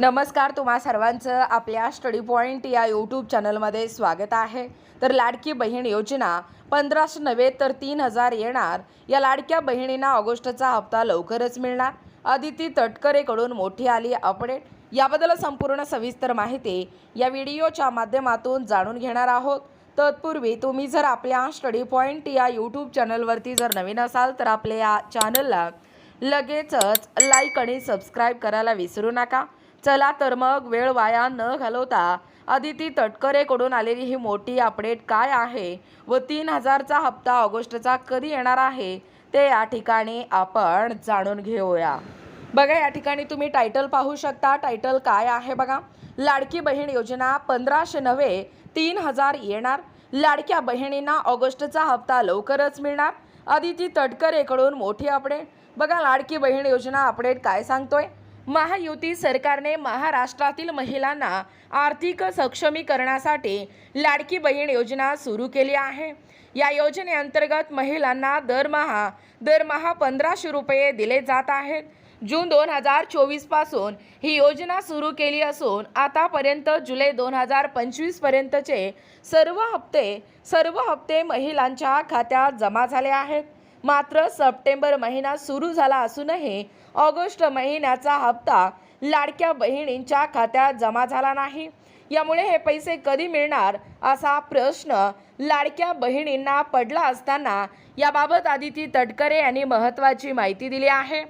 नमस्कार तुम्हा सर्वांचं आपल्या स्टडी पॉईंट या यूट्यूब चॅनलमध्ये स्वागत आहे. तर लाडकी बहीण योजना पंधराशे नव्हे तर तीन हजार येणार. या लाडक्या बहिणींना ऑगस्टचा हप्ता लवकरच मिळणार. अदिती तटकरेकडून मोठी आली अपडेट. याबद्दल संपूर्ण सविस्तर माहिती या व्हिडिओच्या माध्यमातून जाणून घेणार आहोत. तत्पूर्वी तुम्ही जर आपल्या स्टडी पॉईंट या यूट्यूब चॅनलवरती जर नवीन असाल तर आपल्या या चॅनलला लगेचच लाईक आणि सबस्क्राईब करायला विसरू नका. चला तर मग वेळ वाया न घालवता अदिती तटकरेकडून आलेली ही मोठी अपडेट काय आहे व तीन हजारचा हप्ता ऑगस्टचा कधी येणार आहे ते या ठिकाणी आपण जाणून घेऊया. बघा या ठिकाणी तुम्ही टायटल पाहू शकता. टायटल काय आहे बघा? लाडकी बहीण योजना पंधराशे नव्हे तीन हजार येणार. लाडक्या बहिणींना ऑगस्टचा हप्ता लवकरच मिळणार. अदिती तटकरेकडून मोठी अपडेट बघा लाडकी बहीण योजना अपडेट काय सांगतोय? महायुती सरकारने महाराष्ट्रातील महिलांना आर्थिक सक्षमीकरणासाठी लाडकी बहीण योजना सुरू केली आहे. या योजनेअंतर्गत महिलांना दरमहा दरमहा पंधराशे रुपये दिले जात आहेत. जून दोन हजार चोवीसपासून ही योजना सुरू केली असून आतापर्यंत जुलै दोन हजार पंचवीसपर्यंतचे सर्व हप्ते सर्व हप्ते महिलांच्या खात्यात जमा झाले आहेत. मात्र सप्टेंबर महिना सुरू झाला असूनही ऑगस्ट महिन्याचा हप्ता लाडक्या बहिणींच्या खात्यात जमा झाला नाही. यामुळे हे पैसे कधी मिळणार असा प्रश्न लाडक्या बहिणींना पडला असताना याबाबत आदिती तटकरे यांनी महत्त्वाची माहिती दिली आहे.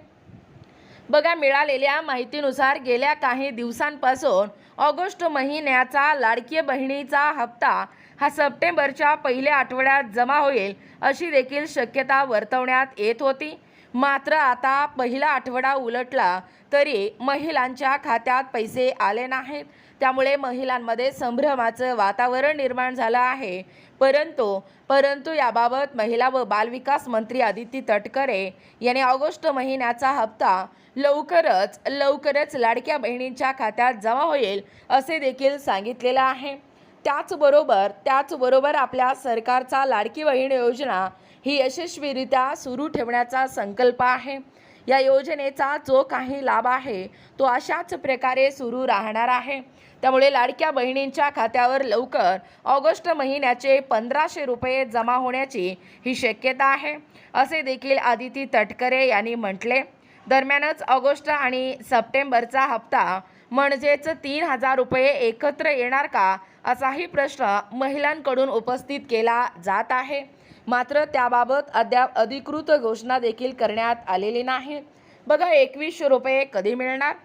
बघा मिळालेल्या माहितीनुसार गेल्या काही दिवसांपासून ऑगस्ट महिन्याचा लाडकी बहिणीचा हप्ता हा सप्टेंबरच्या पहिल्या आठवड्यात जमा होईल अशी देखील शक्यता वर्तवण्यात येत होती. मात्र आता पहिला आठवडा उलटला तरी महिलांच्या खात्यात पैसे आले नाहीत. त्यामुळे महिलांमध्ये संभ्रमाचं वातावरण निर्माण झालं आहे. परंतु परंतु याबाबत महिला व बालविकास मंत्री आदिती तटकरे यांनी ऑगस्ट महिन्याचा हप्ता लवकरच लवकरच लाडक्या बहिणींच्या खात्यात जमा होईल असे देखील सांगितलेलं आहे. त्याचबरोबर त्याचबरोबर आपल्या सरकारचा लाडकी बहीण योजना ही यशस्वीरित्या सुरू ठेवण्याचा संकल्प आहे. या योजनेचा जो काही लाभ आहे तो अशाच प्रकारे सुरू राहणार आहे. त्यामुळे लाडक्या बहिणींच्या खात्यावर लवकर ऑगस्ट महिन्याचे पंधराशे रुपये जमा होण्याची ही शक्यता आहे असे देखील आदिती तटकरे यांनी म्हटले. दरम्यानच ऑगस्ट आणि सप्टेंबरचा हप्ता म्हणजेच तीन हजार रुपये एकत्र येणार का असाही प्रश्न महिलांकडून उपस्थित केला जात आहे. मात्र त्याबाबत अद्याप अधिकृत घोषणा देखील करण्यात आलेली नाही. बघा एकवीसशे रुपये कधी मिळणार?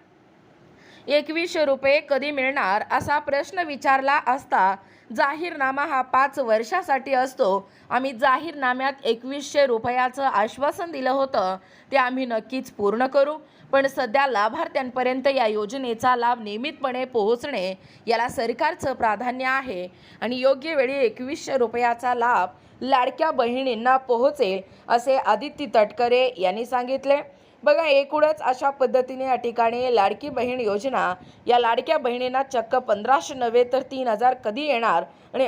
एकवीसशे रुपये कधी मिळणार असा प्रश्न विचारला असता जाहीरनामा हा पाच वर्षासाठी असतो. आम्ही जाहीरनाम्यात एकवीसशे रुपयाचं आश्वासन दिलं होतं. ते आम्ही नक्कीच पूर्ण करू. पण सध्या लाभार्थ्यांपर्यंत या योजनेचा लाभ नियमितपणे पोहोचणे याला सरकारचं प्राधान्य आहे. आणि योग्य वेळी एकवीसशे रुपयाचा लाभ लाडक्या बहिणींना पोहोचेल असे आदित्य तटकरे यांनी सांगितले. बघा एकूणच अशा पद्धतीने या ठिकाणी लाडकी बहीण योजना या लाडक्या बहिणींना चक्क पंधराशे नव्हे तर तीन हजार कधी येणार? आणि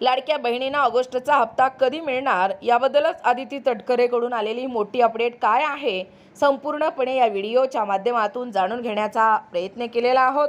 लाडक्या बहिणींना ऑगस्टचा हप्ता कधी मिळणार? याबद्दलच आदिती तटकरेकडून आलेली मोठी अपडेट काय आहे? संपूर्णपणे या व्हिडिओच्या माध्यमातून जाणून घेण्याचा प्रयत्न केलेला आहोत.